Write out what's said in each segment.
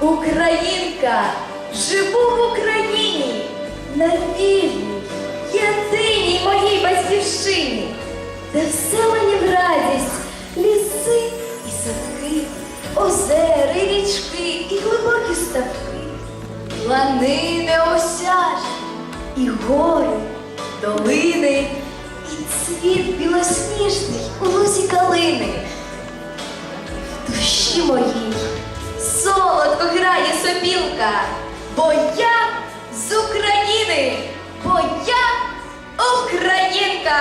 Українка, живу в Україні, на вільній, єдиній моїй батьківщині, де все мені в радість, ліси і садки, озери, річки і глибокі ставки, плани неосяжні і гори, долини, і цвіт білосніжний у лузі калини. В душі моїй солодко грає сопілка, бо я з України, бо я українка.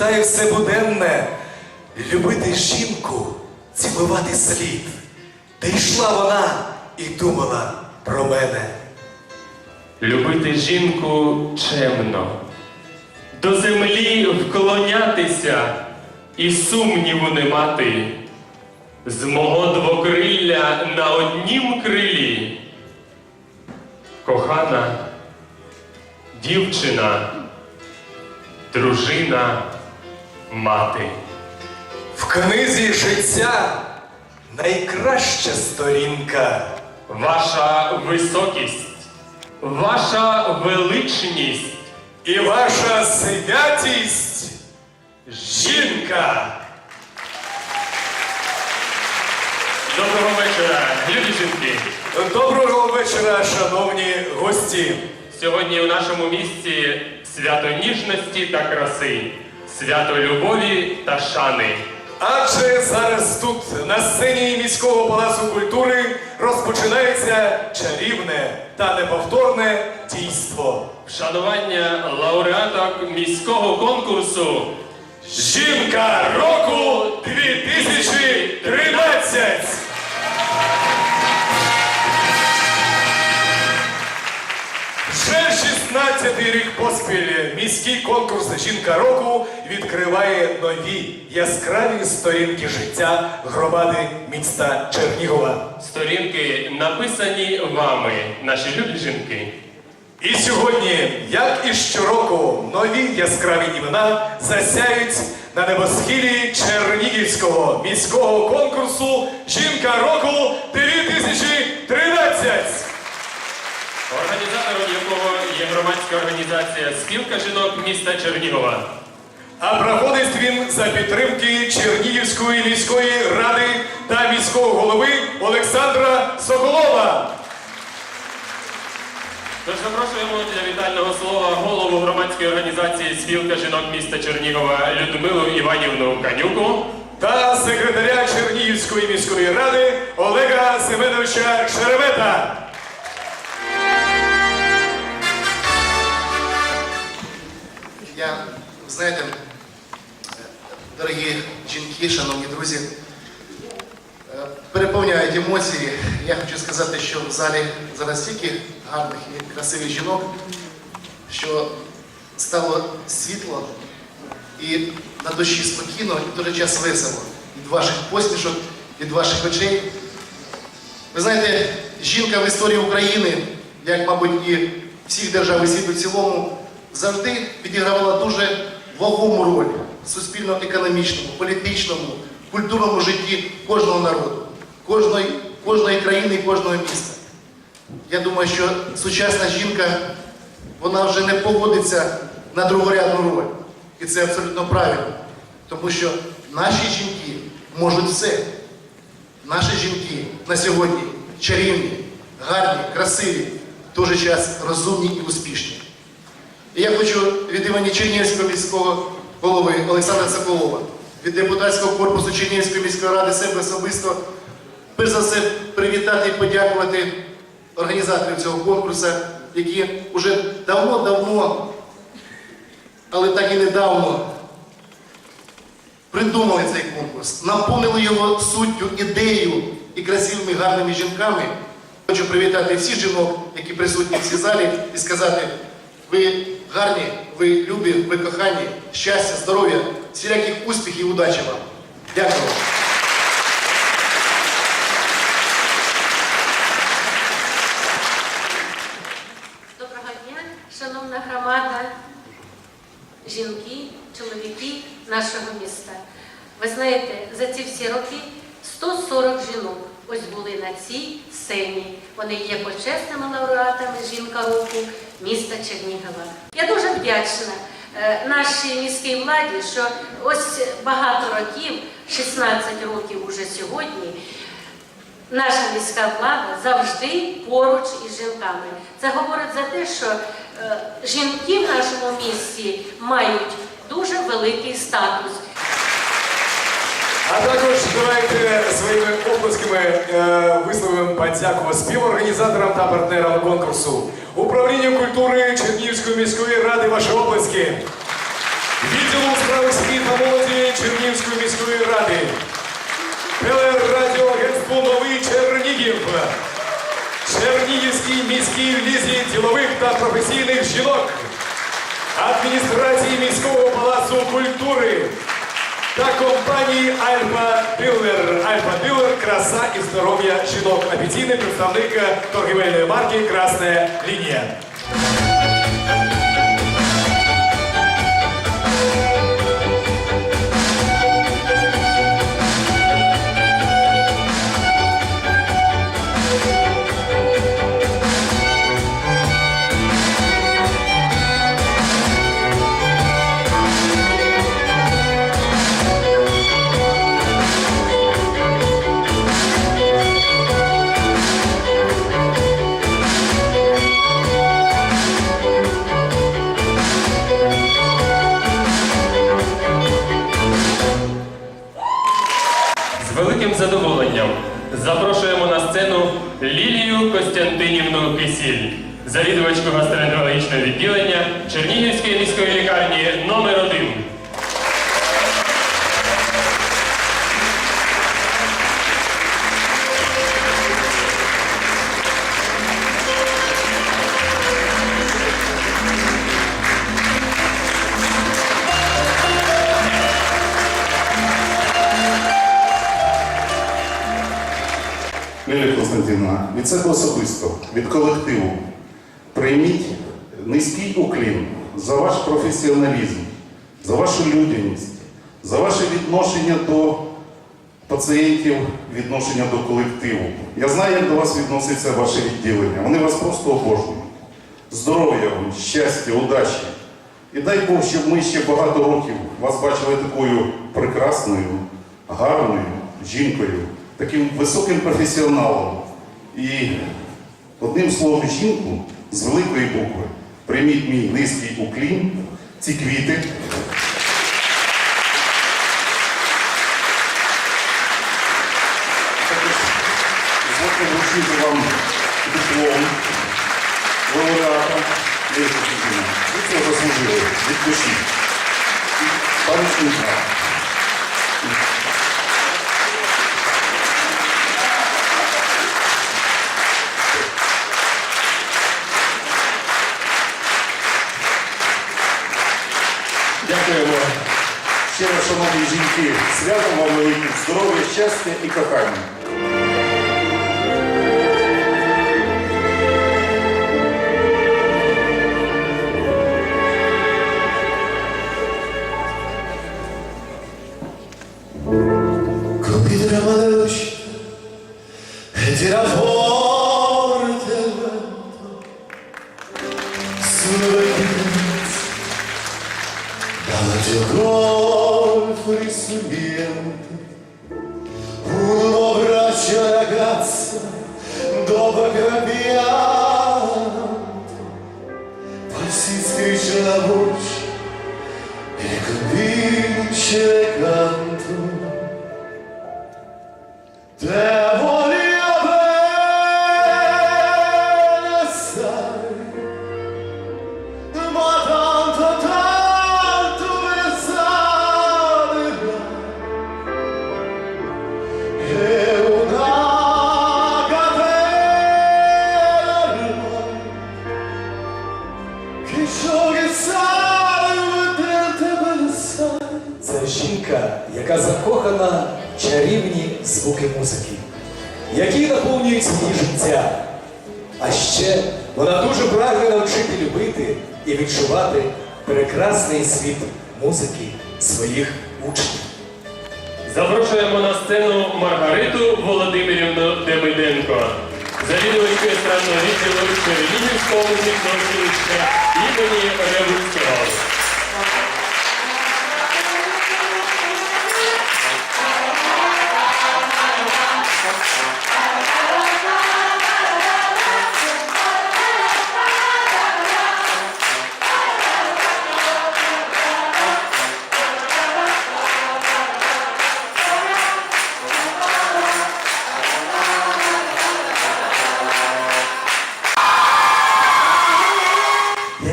вітає все буденне. Любити жінку, цілувати слід. Та йшла вона і думала про мене. Любити жінку чемно, до землі вклонятися і сумніву не мати. З мого двокрилля на однім крилі. Кохана дівчина, дружина мати. В книзі життя найкраща сторінка. Ваша високість, ваша величність, І ваша святість жінка. доброго вечора, любі жінки. Доброго вечора, шановні гості. Сьогодні у нашому місті свято ніжності та краси, свято любові та шани. Адже зараз тут, на сцені міського палацу культури, розпочинається чарівне та неповторне дійство. Вшанування лауреаток міського конкурсу Жінка року 2013! 16-й рік поспіль міський конкурс Жінка року відкриває нові яскраві сторінки життя громади міста Чернігова. сторінки написані вами, наші любі жінки. І сьогодні, як і щороку, нові яскраві імена засяють на небосхилі Чернігівського міського конкурсу Жінка року 2013. Організатором якого є громадська організація Спілка жінок міста Чернігова. А проходить він за підтримки Чернігівської міської ради та міського голови Олександра Соколова. Тож запрошуємо для вітального слова голову громадської організації Спілка жінок міста Чернігова Людмилу Іванівну Канюку. та секретаря Чернігівської міської ради Олега Семеновича Шеремета. Я, знаєте, дорогі жінки, шановні друзі, е, переповняють емоції. Я хочу сказати, що в залі зараз стільки гарних і красивих жінок, що стало світло і на душі спокійно, і в той час весело. Від ваших посмішок, від ваших очей. Ви знаєте, жінка в історії України, як, мабуть, і всіх держав і світу в цілому, завжди відігравала дуже вагому роль в суспільно-економічному, політичному, культурному житті кожного народу, кожної, кожної країни і кожного міста. Я думаю, що сучасна жінка вона вже не погодиться на другорядну роль. І це абсолютно правильно. Тому що наші жінки можуть все. Наші жінки на сьогодні чарівні, гарні, красиві, в той же час розумні і успішні. Я хочу від імені Чернігівського міського голови Олександра Соколова, від депутатського корпусу Чернігівської міської ради себе особисто, перш за все, привітати і подякувати організаторів цього конкурсу, які вже давно-давно, але так і недавно придумали цей конкурс, наповнили його суттю, ідеєю і красивими гарними жінками. Хочу привітати всіх жінок, які присутні в цій залі, і сказати, ви гарні, ви любі, ви кохані, щастя, здоров'я, всіляких успіхів і удачі вам. Дякую. Доброго дня, шановна громада, жінки, чоловіки нашого міста. Ви знаєте, за ці всі роки 140 жінок ось були на цій сцені. Вони є почесними лауреатами жінка року міста Чернігова. Я дуже вдячна е, нашій міській владі, що ось багато років, 16 років уже сьогодні, Наша міська влада завжди поруч із жінками. Це говорить за те, що е, жінки в нашому місті мають дуже великий статус. А також давайте своїми оплесками е, висловимо подяку співорганізаторам та партнерам конкурсу. Управлінню культури Чернігівської міської ради ваші оплески. Відділу справи сім'ї та молоді Чернігівської міської ради. Телерадіоагентству Новий Чернігів. Чернігівській міській лізі ділових та професійних жінок. Адміністрації міського палацу культури. Та компанії Альфа Бюлер. Альфа Бюлер краса і здоров'я жінок. Офіційний представник торгівельної марки Красна лінія. Завідувачку гастроентерологічного відділення Чернігівської міської лікарні номер 1 Лілія Константинівна, від себе особисто, від колективу, прийміть низький уклін за ваш професіоналізм, за вашу людяність, за ваше відношення до пацієнтів, відношення до колективу. Я знаю, як до вас відноситься ваше відділення. Вони вас просто обожнюють. Здоров'я вам, щастя, удачі. І дай Бог, щоб ми ще багато років вас бачили такою прекрасною, гарною жінкою, таким високим професіоналом. І одним словом, жінку з великої букви. Прийміть мій низький уклін, ці квіти. Дозвольте вручити вам диплом лауреата Лесі Кузьміна. Ви цього заслужили від душі. Пам'ятний знак. Шановні жінки, святом вам великим здоров'я, щастя і кохання. Copi della luce e жінка, яка закохана в чарівні звуки музики, які наповнюють її життя. А ще вона дуже прагне навчити любити і відчувати прекрасний світ музики своїх учнів. Запрошуємо на сцену Маргариту Володимирівну Демиденко, завідувачку естрадного відділу Чернігівського музичного училища імені Ревуцького.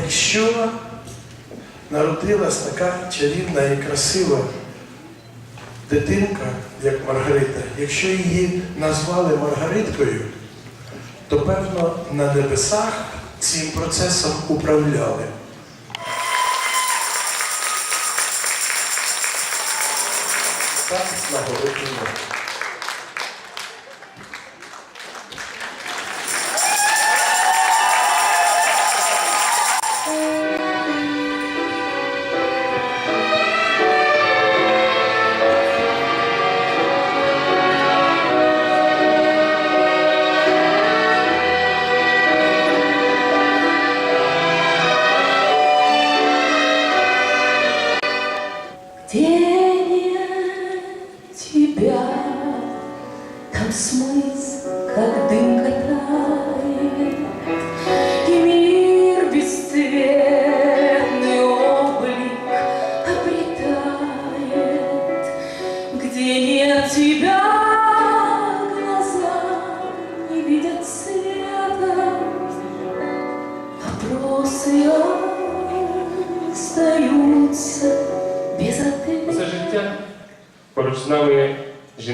Якщо народилась така чарівна і красива дитинка, як Маргарита, якщо її назвали Маргариткою, то певно на небесах цим процесом управляли. стати на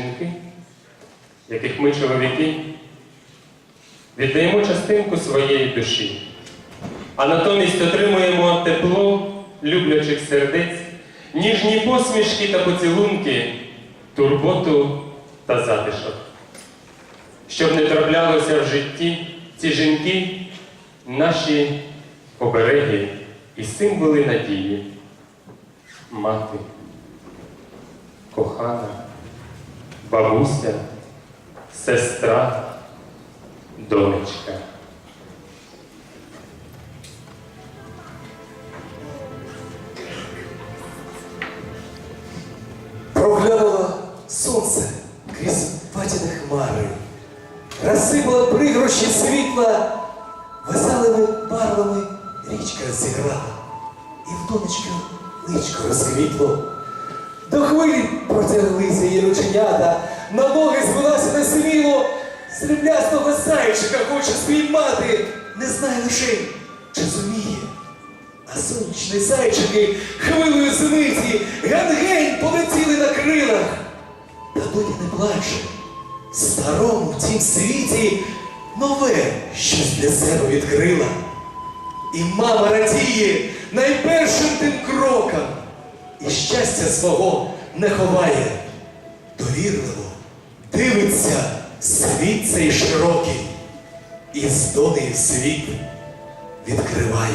жінки, яких ми, чоловіки, віддаємо частинку своєї душі, а натомість отримуємо тепло люблячих сердець, ніжні посмішки та поцілунки, турботу та затишок. Щоб не траплялося в житті, ці жінки наші обереги і символи надії. Мати, кохана, бабуся, сестра, донечка. Проглянуло сонце крізь патіни хмари, розсипала пригрощі світла, веселими барвами річка зіграла, і в донечка личко розквітло. До хвилі протяглися її рученята, на ноги звелася несміло, сріблястого зайчика хоче спіймати, не знає лише, чи зуміє. А сонячні зайчики хвилею зениці гангень полетіли на крилах. Та доні не плаче. Старому тім світі нове щось для себе відкрила. І мама радіє найпершим тим кроком. І щастя свого не ховає. Довірливо дивиться світ цей широкий. І з донею світ відкриває.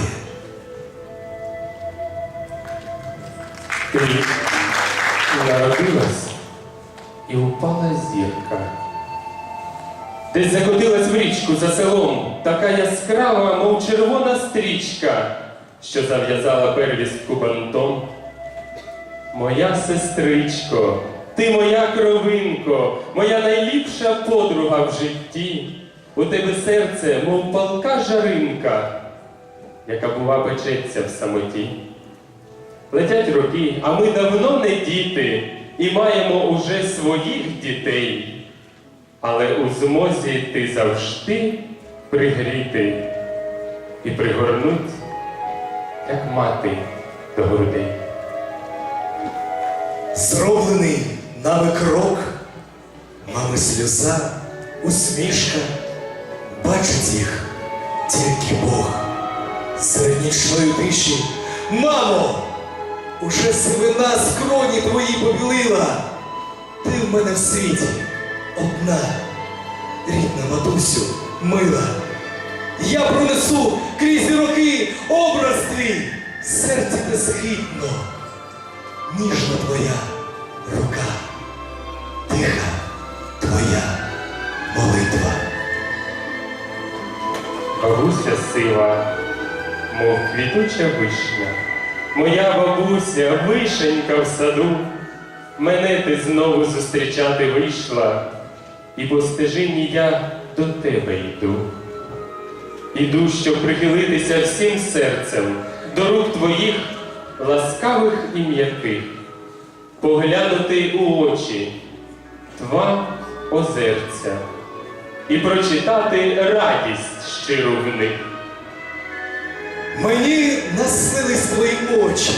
Народилась і упала зірка. Десь закотилась в річку за селом, така яскрава, мов червона стрічка, що зав'язала первістку бантом. Моя сестричко, ти моя кровинко, моя найліпша подруга в житті. У тебе серце, мов палка жаринка, яка бува печеться в самоті. Летять роки, а ми давно не діти і маємо уже своїх дітей. Але у змозі ти завжди пригріти і пригорнуть, як мати до грудей. Зроблений нами крок, мами сльоза, усмішка, бачить їх тільки Бог. Серед нічної тиші, мамо, уже сивина скроні твої побілила. Ти в мене в світі одна, рідна матусю, мила. Я пронесу крізь роки образ твій, серці безхитно. Ніжна твоя рука, тиха твоя молитва. Бабуся сива, мов квітуча вишня. Моя бабуся, вишенька в саду. Мене ти знову зустрічати вийшла, і по стежині я до тебе йду. Іду, щоб прихилитися всім серцем до рук твоїх ласкавих і м'яких, поглянути у очі, два озерця і прочитати радість щиру в них. Мені наснились твої очі,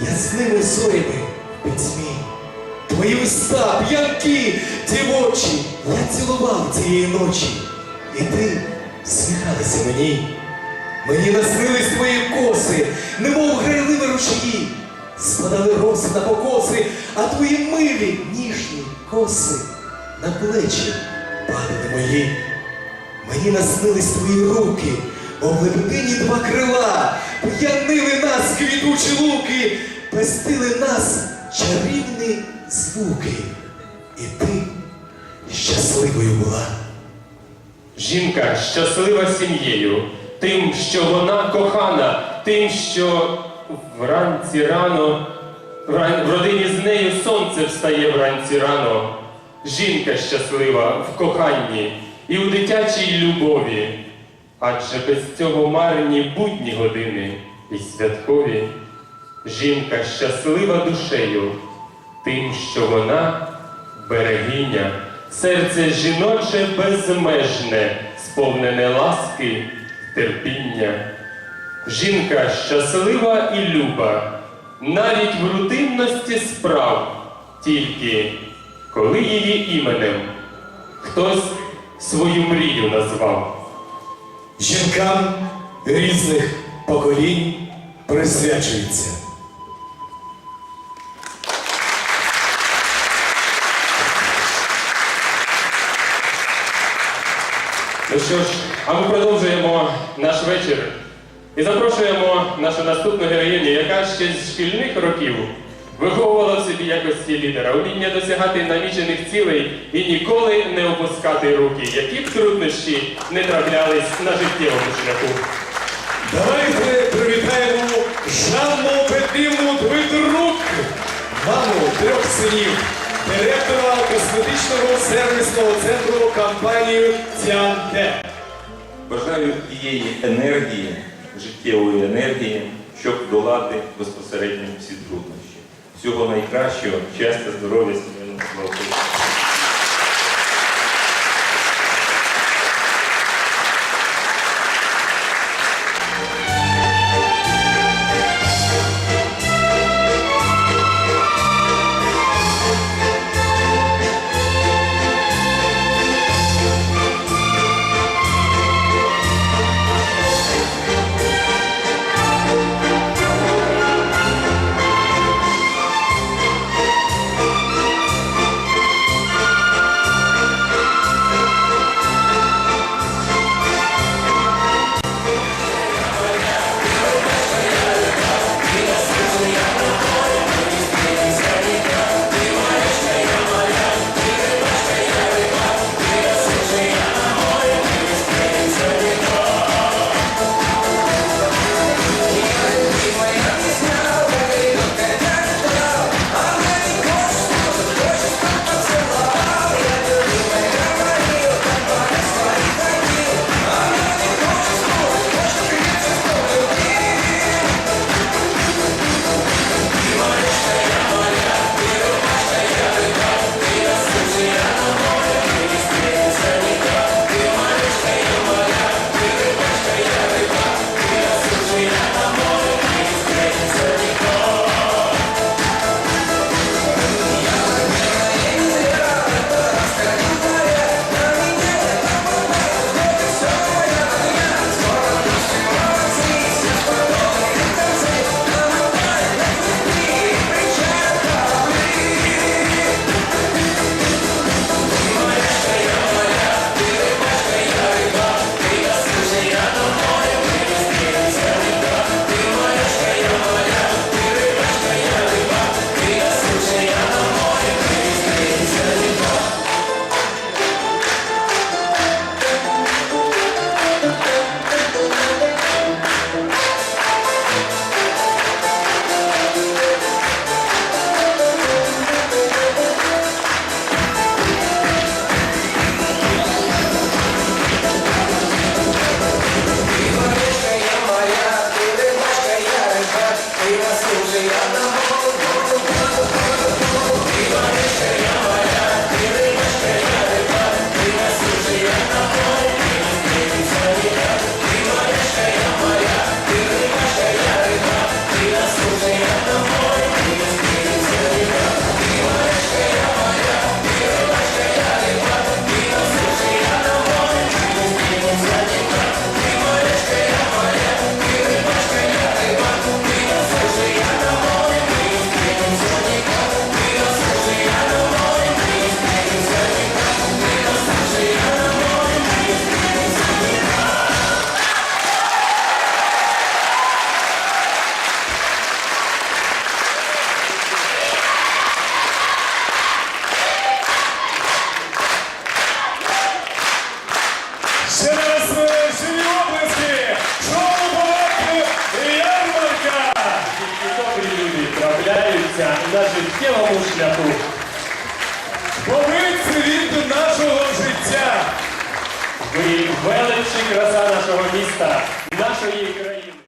ясними зорями пітьмі. Твої уста, п'янки, дівочі, я цілував цієї ночі, і ти сміхалася мені. Мені наснились твої коси, немов грайливі ручії, спадали роси на покоси, а твої милі ніжні коси на плечі падали мої. Мені наснились твої руки, мов лебедині два крила, п'янили нас квітучі луки, пестили нас чарівні звуки. І ти щасливою була. Жінка щаслива сім'єю, тим, що вона кохана, тим, що вранці рано, в родині з нею сонце встає вранці рано. Жінка щаслива в коханні і у дитячій любові. Адже без цього марні будні години і святкові. Жінка щаслива душею, тим, що вона берегиня, серце жіноче безмежне, сповнене ласки, терпіння. Жінка щаслива і люба, навіть в рутинності справ, тільки коли її іменем хтось свою мрію назвав. Жінкам різних поколінь присвячується. Ну що ж, а ми продовжуємо наш вечір і запрошуємо нашу наступну героїню, яка ще з шкільних років виховувала в собі якості лідера, уміння досягати намічених цілей і ніколи не опускати руки, які б труднощі не траплялись на життєвому шляху. Давайте привітаємо Жанну Петрівну Дмитрук, маму трьох синів, директора косметичного сервісного центру компанії Тянте. Бажаю тієї енергії, життєвої енергії, щоб долати безпосередньо всі труднощі. Всього найкращого, щастя, здоров'я, сімейного благополуччя.